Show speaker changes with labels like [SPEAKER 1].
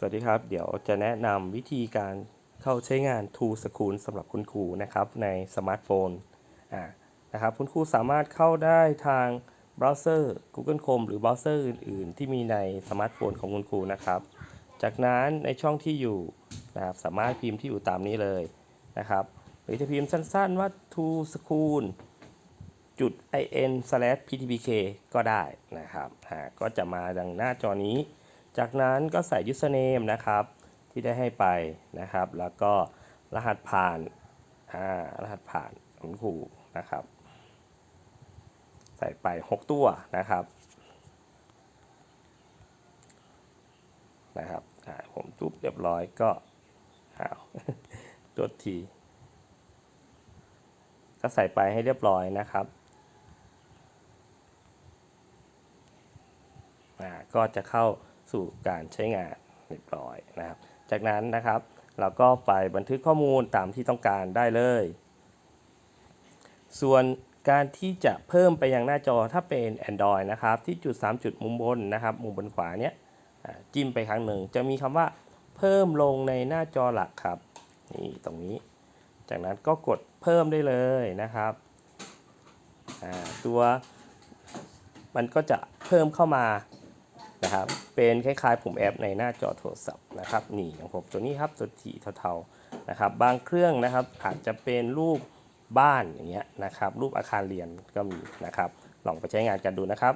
[SPEAKER 1] สวัสดีครับ เดี๋ยวจะแนะนำวิธีการเข้าใช้งาน To School สำหรับคุณครูนะครับในสมาร์ทโฟนอ่านะครับคุณครูสามารถเข้าได้ทางเบราว์เซอร์ Google Chrome หรือเบราว์เซอร์อื่น ๆ ที่มีในสมาร์ทโฟนของคุณครูนะครับ จากนั้นในช่องที่อยู่นะครับสามารถพิมพ์ที่อยู่ตามนี้เลยนะครับ หรือจะพิมพ์สั้น ๆ ว่า To School จุด in slash ptpk ก็ได้นะครับก็จะมาดังหน้าจอนี้ จากนั้นก็ใส่ username นะครับ ที่ได้ให้ไปนะครับ แล้วก็รหัสผ่านอ่ารหัสผ่านของครูนะครับ ใส่ไป 6 ตัวนะครับนะครับผมจุบเรียบร้อยก็อ้าวตัวที ก็ใส่ไปให้เรียบร้อยนะครับอ่าก็จะเข้า สู่การใช้งานเรียบร้อยนะครับ จากนั้นนะครับเราก็ไปบันทึกข้อมูลตามที่ต้องการได้เลย ส่วนการที่จะเพิ่มไปยังหน้าจอถ้าเป็น Android นะครับ ที่จุด 3 จุดมุมบนนะครับ มุมบนขวาเนี้ยจิ้มไปครั้งหนึ่ง จะมีคำว่าเพิ่มลงในหน้าจอหลักครับ นี่ตรงนี้ จากนั้นก็กดเพิ่มได้เลยนะครับ ตัวมันก็จะเพิ่มเข้ามา นะครับ เป็นคล้ายๆปุ่มแอปในหน้าจอโทรศัพท์นะครับ นี่ของผมตัวนี้ครับตัวสีเทาๆนะครับ บางเครื่องนะครับอาจจะเป็นรูปบ้านอย่างเงี้ยนะครับ รูปอาคารเรียนก็มีนะครับ ลองไปใช้งานกันดูนะครับ